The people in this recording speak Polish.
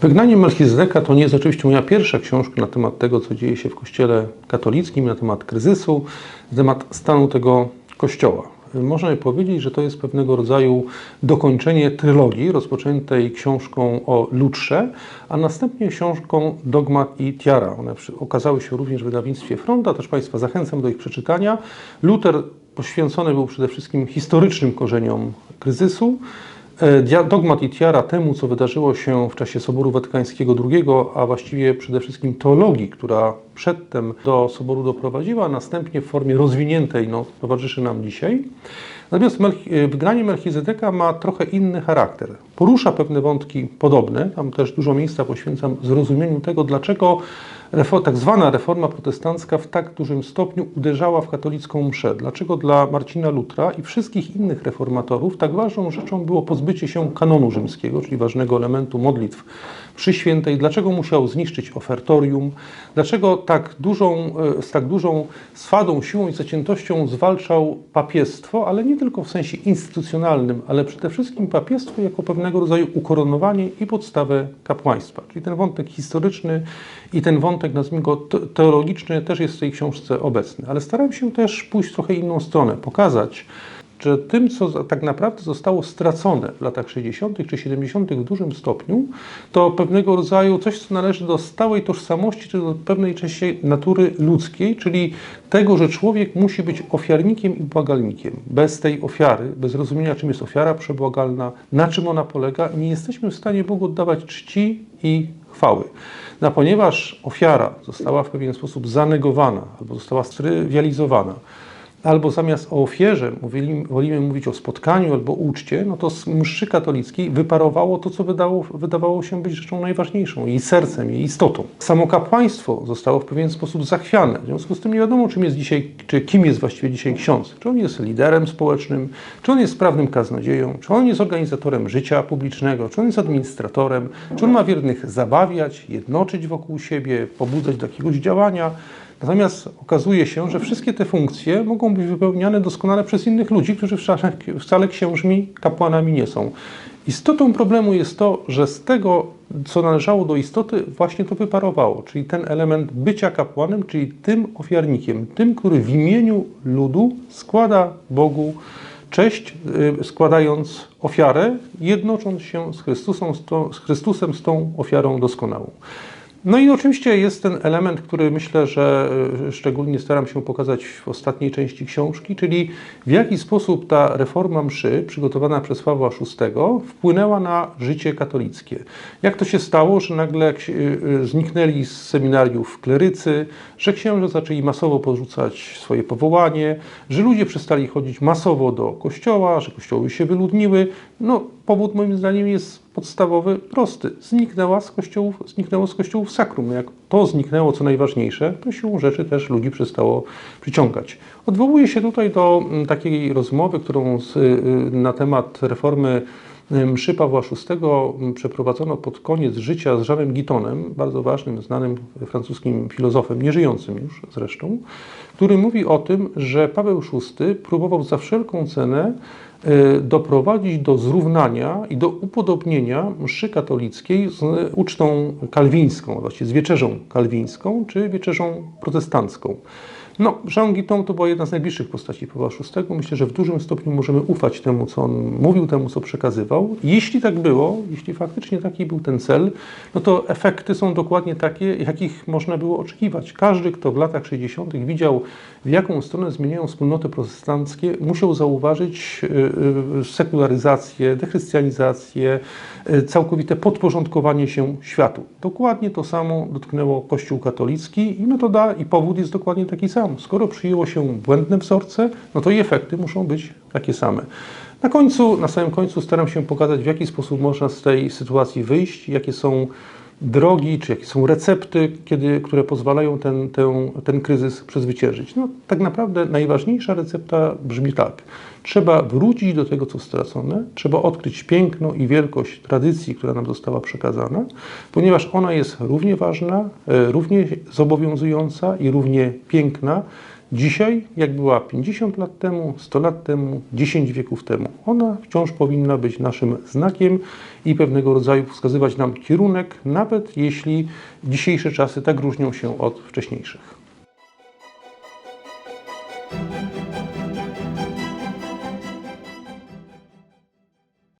Wygnanie Melchizedeka to nie jest oczywiście moja pierwsza książka na temat tego, co dzieje się w Kościele katolickim, na temat kryzysu, na temat stanu tego Kościoła. Można by powiedzieć, że to jest pewnego rodzaju dokończenie trylogii rozpoczętej książką o Lutrze, a następnie książką Dogmat i Tiara. One okazały się również w wydawnictwie Fronta, też Państwa zachęcam do ich przeczytania. Luther poświęcony był przede wszystkim historycznym korzeniom kryzysu, dogmat i tiara temu, co wydarzyło się w czasie Soboru Watykańskiego II, a właściwie przede wszystkim teologii, która przedtem do Soboru doprowadziła, następnie w formie rozwiniętej no, towarzyszy nam dzisiaj. Natomiast e, wygranie Melchizedeka ma trochę inny charakter. Porusza pewne wątki podobne, tam też dużo miejsca poświęcam zrozumieniu tego, dlaczego tak zwana reforma protestancka w tak dużym stopniu uderzała w katolicką mszę. Dlaczego dla Marcina Lutra i wszystkich innych reformatorów tak ważną rzeczą było pozbycie się kanonu rzymskiego, czyli ważnego elementu modlitw przy świętej, dlaczego musiał zniszczyć ofertorium, dlaczego tak dużą, e, z tak dużą swadą, siłą i zaciętością zwalczał papiestwo, ale nie tylko w sensie instytucjonalnym, ale przede wszystkim papiestwo jako pewnego rodzaju ukoronowanie i podstawę kapłaństwa. Czyli ten wątek historyczny i ten wątek, nazwijmy go teologiczny, też jest w tej książce obecny. Ale starałem się też pójść trochę inną stronę, pokazać, że tym, co tak naprawdę zostało stracone w latach 60. czy 70. w dużym stopniu, to pewnego rodzaju coś, co należy do stałej tożsamości, czy do pewnej części natury ludzkiej, czyli tego, że człowiek musi być ofiarnikiem i błagalnikiem. Bez tej ofiary, bez rozumienia, czym jest ofiara przebłagalna, na czym ona polega, nie jesteśmy w stanie Bogu oddawać czci i chwały. No, ponieważ ofiara została w pewien sposób zanegowana albo została strywializowana, albo zamiast o ofierze mówili, wolimy mówić o spotkaniu albo uczcie, no to z mszy katolickiej wyparowało to, co wydało, wydawało się być rzeczą najważniejszą, jej sercem, jej istotą. Samo kapłaństwo zostało w pewien sposób zachwiane. W związku z tym nie wiadomo, czym jest dzisiaj, czy kim jest właściwie dzisiaj ksiądz. Czy on jest liderem społecznym, czy on jest sprawnym kaznodzieją, czy on jest organizatorem życia publicznego, czy on jest administratorem, czy on ma wiernych zabawiać, jednoczyć wokół siebie, pobudzać do jakiegoś działania. Natomiast okazuje się, że wszystkie te funkcje mogą być wypełniane doskonale przez innych ludzi, którzy wcale, księżmi, kapłanami nie są. Istotą problemu jest to, że z tego, co należało do istoty, właśnie to wyparowało, czyli ten element bycia kapłanem, czyli tym ofiarnikiem, tym, który w imieniu ludu składa Bogu cześć, y, składając ofiarę, jednocząc się z Chrystusem, z tą ofiarą doskonałą. No i oczywiście jest ten element, który myślę, że e, szczególnie staram się pokazać w ostatniej części książki, czyli w jaki sposób ta reforma mszy przygotowana przez Pawła VI wpłynęła na życie katolickie. Jak to się stało, że nagle e, e, zniknęli z seminariów klerycy, że księża zaczęli masowo porzucać swoje powołanie, że ludzie przestali chodzić masowo do kościoła, że kościoły się wyludniły. No, powód moim zdaniem jest podstawowy, prosty. Zniknęła z kościołów, zniknęło z kościołów sakrum. Jak to zniknęło, co najważniejsze, to siłą rzeczy też ludzi przestało przyciągać. Odwołuję się tutaj do mm, takiej rozmowy, którą z, y, na temat reformy y, mszy Pawła VI mm, przeprowadzono pod koniec życia z Jeanem Guitonem, bardzo ważnym, znanym francuskim filozofem, nieżyjącym już zresztą, który mówi o tym, że Paweł VI próbował za wszelką cenę Y, doprowadzić do zrównania i do upodobnienia mszy katolickiej z ucztą kalwińską, właściwie z wieczerzą kalwińską czy wieczerzą protestancką. No, Jean Guiton to była jedna z najbliższych postaci Pawła VI. Myślę, że w dużym stopniu możemy ufać temu, co on mówił, temu, co przekazywał. Jeśli tak było, jeśli faktycznie taki był ten cel, no to efekty są dokładnie takie, jakich można było oczekiwać. Każdy, kto w latach 60. widział, w jaką stronę zmieniają wspólnoty protestanckie, musiał zauważyć y, y, sekularyzację, dechrystianizację, y, całkowite podporządkowanie się światu. Dokładnie to samo dotknęło Kościół katolicki i metoda i powód jest dokładnie taki sam. Skoro przyjęło się błędne wzorce, no to i efekty muszą być takie same. Na końcu, na samym końcu staram się pokazać, w jaki sposób można z tej sytuacji wyjść, jakie są drogi, czy jakie są recepty, kiedy, które pozwalają ten, ten, ten kryzys przezwyciężyć. No, tak naprawdę najważniejsza recepta brzmi tak. Trzeba wrócić do tego, co stracone, trzeba odkryć piękno i wielkość tradycji, która nam została przekazana, ponieważ ona jest równie ważna, e, równie zobowiązująca i równie piękna, dzisiaj, jak była 50 lat temu, 100 lat temu, 10 wieków temu. Ona wciąż powinna być naszym znakiem i pewnego rodzaju wskazywać nam kierunek, nawet jeśli dzisiejsze czasy tak różnią się od wcześniejszych.